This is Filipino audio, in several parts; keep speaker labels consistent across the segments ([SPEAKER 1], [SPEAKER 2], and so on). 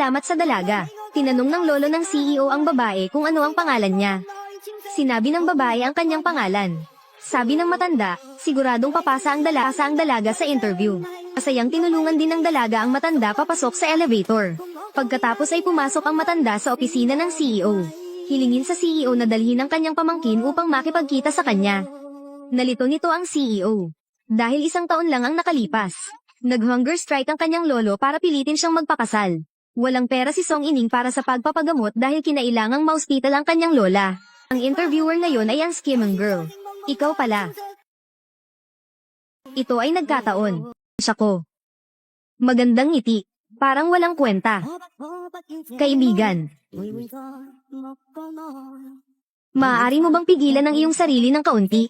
[SPEAKER 1] Salamat sa dalaga. Tinanong ng lolo ng CEO ang babae kung ano ang pangalan niya. Sinabi ng babae ang kanyang pangalan. Sabi ng matanda, siguradong papasa ang dalaga ang dalaga sa interview. Masayang tinulungan din ng dalaga ang matanda papasok sa elevator. Pagkatapos ay pumasok ang matanda sa opisina ng CEO. Hilingin sa CEO na dalhin ang kanyang pamangkin upang makipagkita sa kanya. Nalito nito ang CEO. Dahil isang taon lang ang nakalipas. Nag-hunger strike ang kanyang lolo para pilitin siyang magpakasal. Walang pera si Song Ining para sa pagpapagamot dahil kinailangang ma-hospital ang kanyang lola. Ang interviewer ngayon ay ang skimming girl. Ikaw pala. Ito ay nagkataon. Siya ko. Magandang ngiti. Parang walang kwenta. Kaibigan, maaari mo bang pigilan ang iyong sarili ng kaunti?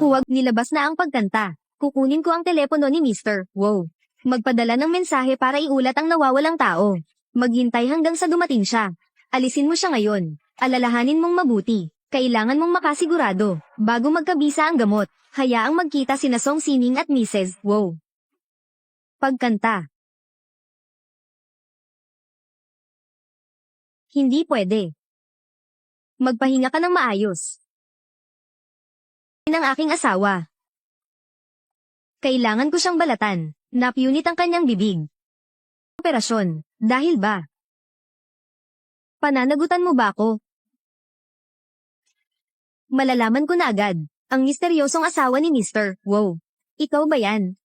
[SPEAKER 1] Huwag nilabas na ang pagkanta. Kukunin ko ang telepono ni Mr. Wow. Magpadala ng mensahe para iulat ang nawawalang tao. Maghintay hanggang sa dumating siya. Alisin mo siya ngayon. Alalahanin mong mabuti. Kailangan mong makasigurado. Bago magkabisa ang gamot, hayaang magkita sina Song Sining at Mrs. Wow. Pagkanta. Hindi pwede. Magpahinga ka ng maayos. ng aking asawa. Kailangan ko siyang balatan. Napunit ang kanyang bibig. Operasyon. Dahil ba? Pananagutan mo ba ako? Malalaman ko na agad. Ang misteryosong asawa ni Mr. Wow. Ikaw ba yan?